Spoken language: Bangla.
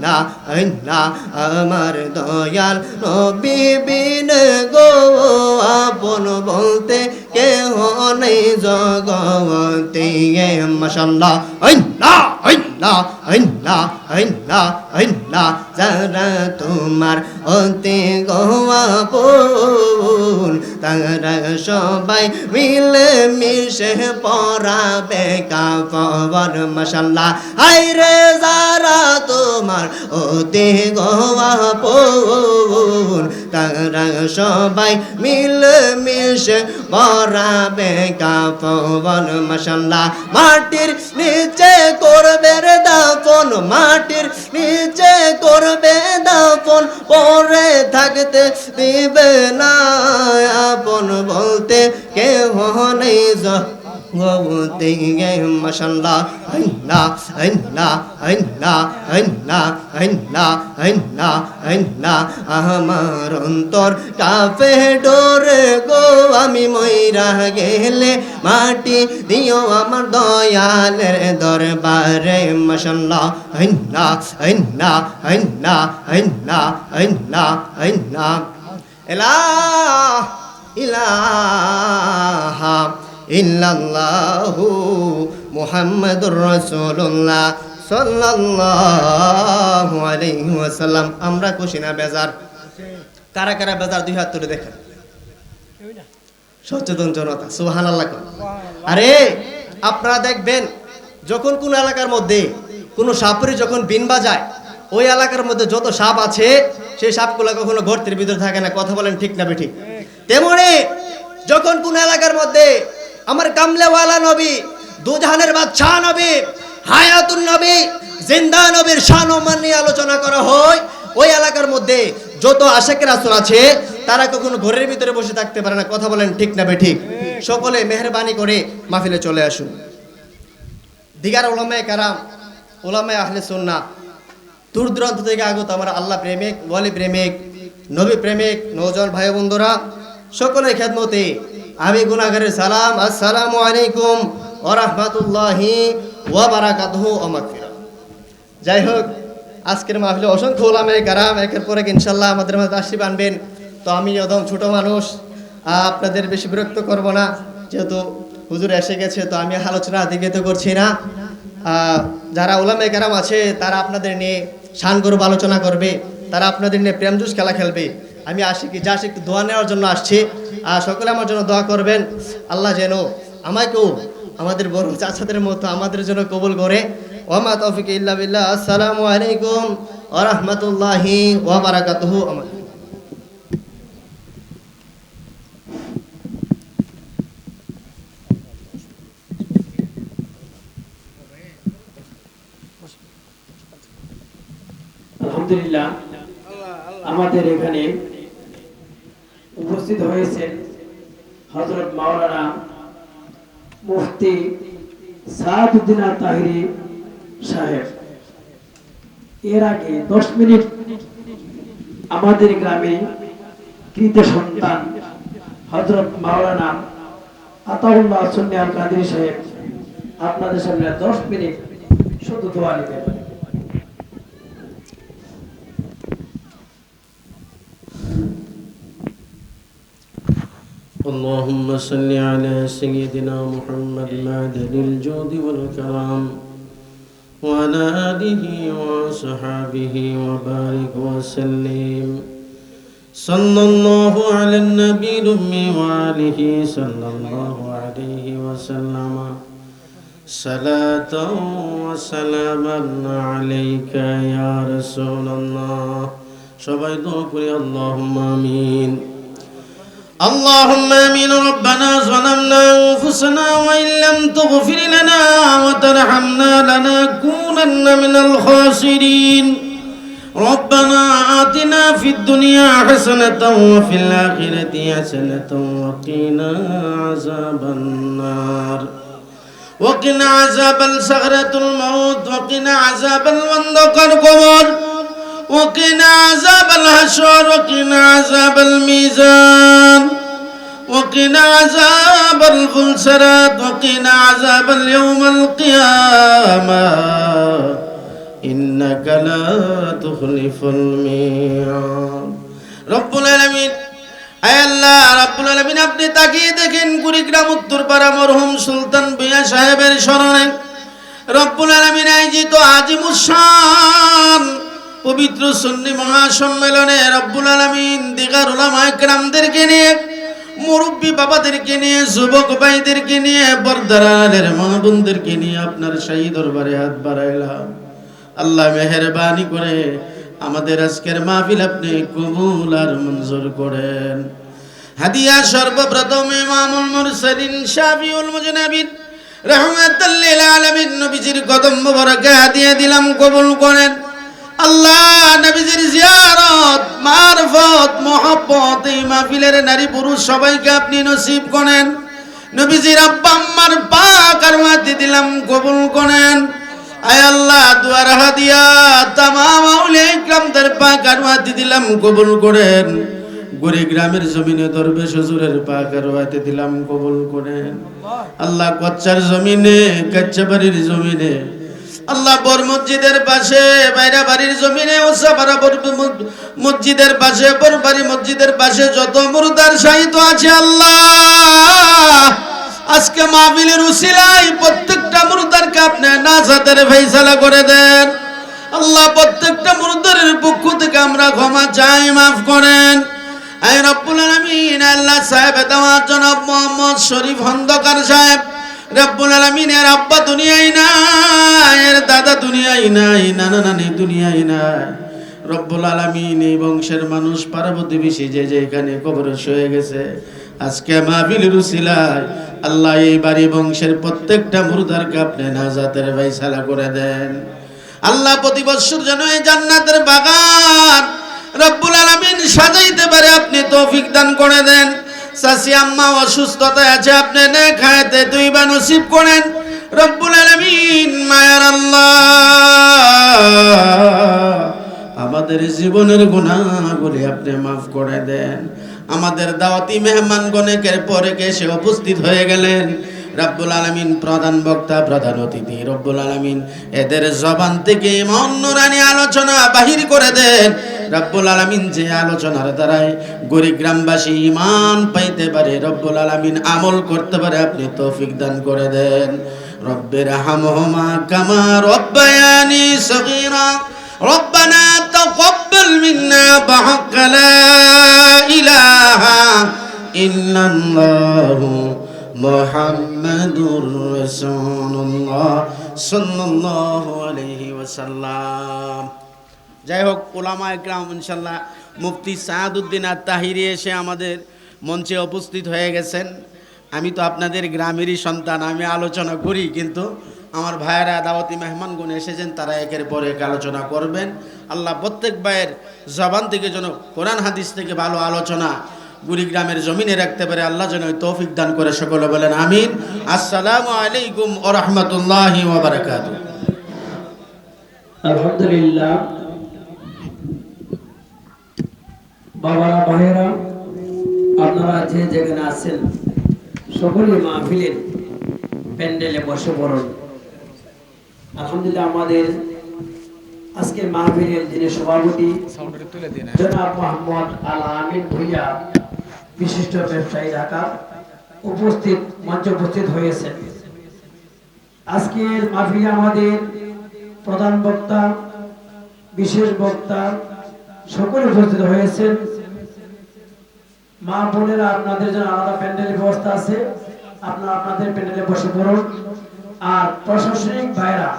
আইনা আল্লাহ আমার দয়াল নবী বিন গো, আপন বলতে কেহ নেই জগতে। মশাল্লাহ আল্লাহ আল্লাহ আল্লাহ আল্লাহ আইনা যারা তোমার অতে গোয়া পুন তারা সবাই মিলে মিশে পড়াবে কাপড় মশাল্লাহ। হাই রে যারা তোমার অতে গোয়া পুন তারা সবাই মিলে মিশে পড়াবে কাপড় মশাল্লাহ। মাটির নিচে করবে রে দাফন, মাটির নিচে করবে দাফন পরে থাকতে দিবে না। আপন বলতে কেহ নেই জগতে মশাল্লাহ আইনা আইনা আইনা আইনা আইনা আইনা আইনা আমার অন্তর কাফে ডোরে গো, আমি ময়রা গেলে মাটি দিও আমার দয়ালের দরবারে। মশাল্লাহ আইনা আইনা আইনা আইনা আইনা আইনা ইলাহ ইলাহা। ইল্লাল্লাহু মুহাম্মাদুর রাসূলুল্লাহ সাল্লাল্লাহু আলাইহি ওয়াসাল্লাম। আমরা খুশি না বেজার? কারা কারা বেজার? দুই হাত তুলে দেখেন। সচেতন জনতা, সুবহানাল্লাহ কোন। আরে, আপনারা দেখবেন, যখন কোন এলাকার মধ্যে কোনো সাপুরি যখন বিন বাজায়, ওই এলাকার মধ্যে যত সাপ আছে, সেই সাপগুলো কখনো গর্তের ভিতরে থাকে না, কথা বলেন ঠিক না ঠিক তেমনি যখন কোন এলাকার মধ্যে আমার কামলেওয়ালা নবী, দুজাহানের বাদশাহ নবী, হায়াতুন নবী, জিন্দা নবীর শান ও মান নিয়ে আলোচনা করা হয়। ওই এলাকার মধ্যে যত আশেকের আসর আছে, তারা কখনো ঘরের ভিতরে বসে থাকতে পারে না। কথা বলেন ঠিক না ঠিক সকলে মেহরবানি করে মাহফিলে চলে আসুন। দিগার ওলামায় কারাম, ওলামায় আহলে সুন্না দূর দূরান্ত থেকে আগত আমার আল্লাহ প্রেমিক, ওয়ালি প্রেমিক, নবী প্রেমিক নৌজন ভাই বন্ধুরা, সকলের খেদমতে আমি গুনাগারের সালাম, আসসালামু আলাইকুম ওয়া রাহমাতুল্লাহি ওয়া বারাকাতুহু ওয়া মাগফিরাহ। যাই হোক, আজকের মাহফিলে অসংখ্য ওলামে কারাম একের পর ইনশাল্লাহ আমাদের মাঝে আশীর্বাদ আনবেন তো আমি একদম ছোট মানুষ আপনাদের বেশি বিরক্ত করব না, যেহেতু হুজুর এসে গেছে, তো আমি আলোচনা দিকে করছি না। যারা ওলামে কারাম আছে, তারা আপনাদের নিয়ে শান গরব আলোচনা করবে, তারা আপনাদের নিয়ে প্রেম জুস খেলা খেলবে। আমি আসি কি, যা একটু দোয়া নেওয়ার জন্য আসছি। আর সকলে আমার জন্য দোয়া করবেন। আল্লাহ যেন আমাকেও আমাদের বড় চাচাদের মতো আমাদের জন্য কবুল করে। ওমা তৌফিক ইল্লা আসসালামু আলাইকুম ওয়া রাহমাতুল্লাহি আমাদের এখানে উপস্থিত হয়েছেন হজরত মাওলানা মুফতি সাদুদ্দিন তাহিরি সাহেব। এর আগে দশ মিনিট আমাদের গ্রামে কৃত সন্তান হজরত মাওলানা আতাউল্লাহ সুন্নি আল কাদির সাহেব। আপনাদের সামনে দশ মিনিট শুধু দোয়া নেবেন। اللهم صل على سيدنا محمد معدن الجود والكرام وعلى آله وصحابه وبارك وسلم. صلى الله على النبي الأمي وآله صلى الله عليه وسلم. صلاة وسلاما عليك يا رسول الله. شبيدوك يا اللهم آمين. اللهم امين ربنا ظلمنا انفسنا وان لم تغفر لنا وترحمنا لنكونن من الخاسرين ربنا آتنا في الدنيا حسنة وفي الآخرة حسنة وقنا عذاب النار وقنا عذاب السغرة الموت وقنا عذاب الوندق القبر وقنا عذاب الحشر وقنا عذاب الميزان وقنا عذاب الخلسرات وقنا عذاب اليوم القيامة إن إنك لا تخلف الميعاد رب العالمين আয় আল্লাহ রাব্বুল আলামিন আপনি তাকিয়ে দেখেন কুড়িগ্রাম উত্তরপাড়া মরহুম সুলতান বিয়া সাহেবের স্মরণে রব্বুল আলামিন আয়োজিত আজিমুসান পবিত্র সুন্নি মহাসম্মেলনে রব্বুল আলামিন দিগার উলামা একরামদেরকে নিয়ে, মুরব্বী বাবাদেরকে নিয়ে, যুবক ভাইদেরকে নিয়ে বর্দারালের মা বোনদেরকে নিয়ে আপনার শাহী দরবারে হাত বাড়াইলাম। আল্লাহ মেহরবানি করে আমাদের আজকের মাহফিল আপনি কবুল আর মঞ্জুর করেন। হাদিয়া সর্বপ্রথম ইমামুল মুরসালিন শাফিউল মুজনাবিন রহমাতাল লিল আলামিন নবীজির কদম মোবারকে হাদিয়া দিলাম, কবুল করেন। আল্লাহ নবীজির জিয়ারত, মারফত, মোহব্বত, এই মাহফিলের নারী পুরুষ সবাইকে আপনি নসিব করেন। নবীজির আব্বা আম্মার পাক আর মাটি দিলাম কবুল করেন। আয় আল্লাহ, দুয়ার হাদিয়া, তামাম আউলে ইকরামদের পাক আর মাটি দিলাম কবুল করেন। গুড়ি গ্রামের জমিনে দরবেশ হুজুরের পাক আর দিলাম কবুল করেন। আল্লাহ কচ্চার জমিনে কাচ্চা বাড়ির জমিনে আল্লাহ বর মসজিদের পাশে, বাইরা বাড়ির জমিনে ওসাপাড়া মসজিদের পাশে, বর বাড়ি মসজিদের পাশে যত মুরদার সাহিত্য আছে আল্লাহ। আজকে মাহফিলের উসিলাই প্রত্যেকটা মুরদারকে আপনি নাজাতের ফেসালা করে দেন। আল্লাহ প্রত্যেকটা মুরদারের পক্ষ থেকে আমরা ক্ষমা চাই, মাফ করেন। আই রব্বুল আলামিন, আল্লাহ সাহেব দেওয়ার জনাব মোহাম্মদ শরীফ খন্দকার সাহেব রব্বুল আলামিনের আব্বা দুনিয়ায় নাই, এর দাদা দুনিয়ায় নাই, নানা নানি দুনিয়ায় নাই। রব্বুল আলামিন এই বংশের মানুষ পার্বতী বেশি যে যে এখানে কবরে শুয়ে গেছে, আজকে মাহফিল রুসিলায় আল্লাহ এই বাড়ি বংশের প্রত্যেকটা মুর্দারকে আপনি নাজাতের ফাইসালা করে দেন। আল্লাহ প্রতি বৎসর যেন এই জান্নাতের বাগান রব্বুল আলামিন সাজাইতে পারে, আপনি তৌফিক দান করে দেন। চাচি আম্মা অসুস্থতায় আছে, আপনি নে খায়তে দুই বা নসিব করেন। রব্বুল আলামিন মায়ার আল্লাহ। আমাদের জীবনের গুণাগুলি আপনি মাফ করে দেন। আমাদের দাওয়াতি মেহমান গণেকের পরে এসে উপস্থিত হয়ে গেলেন? রব্বুল আলমিন প্রধান বক্তা, প্রধান অতিথি। রব্বুল আলমিন এদের জবান থেকে মন্নরানি আলোচনা বাহির করে দেন। রব্বুল আলমিন যে আলোচনার দ্বারায় গরিব গ্রামবাসী ইমান পাইতে পারে রব্বুল আলমিন আমল করতে পারে আপনি তৌফিক দান করে দেন রব্বের হামহমা কামা রব্বায়ানি সগীরা ربنا تقبل منا بحق لا إله إلا الله محمد رسول الله صلى الله عليه وسلم যাই হোক, ওলামা একরাম, ইনশাল্লাহ মুফতি সাহাদুদ্দিন আর তাহিরি এসে আমাদের মঞ্চে উপস্থিত হয়ে গেছেন। আমি তো আপনাদের গ্রামেরই সন্তান, আমি আলোচনা করি, কিন্তু আমার ভাইয়েরা, দাওয়াতি মেহমানগুন এসেছেন, তারা একের পর এক আলোচনা করবেন। আল্লাহ প্রত্যেক ভাইয়ের জবান থেকে যেন কোরআন হাদিস থেকে ভালো আলোচনা গুড়িগ্রামের জমিনে রাখতে পারে, আল্লাহ যেন তৌফিক দান করে সকলে বলেন, আমিন। আসসালামু আলাইকুম ও রহমতুল্লাহি আলহামদুলিল্লাহ। বাবারা ভাইয়েরা আপনারা যে যেখানে আছেন সকলে মাহফিলের প্যান্ডেলে বসে পড়ুন। আলহামদুলিল্লাহ আমাদের আজকের মাহফিলের যিনি সভাপতি, জনাব মোহাম্মদ আল আমিন ভুইয়া, বিশিষ্ট ব্যবসায়ী ঢাকা, উপস্থিত, মঞ্চে উপস্থিত হয়েছেন। আজকের মাহফিলে আমাদের প্রধান বক্তা, বিশেষ বক্তা সকলে উপস্থিত হয়েছেন। মা বোনেরা, আপনাদের জন্য আলাদা প্যান্ডেলের ব্যবস্থা আছে। আপনারা আপনাদের প্যান্ডেলে বসে পড়ুন। আর প্রশাসনিক ভাইরা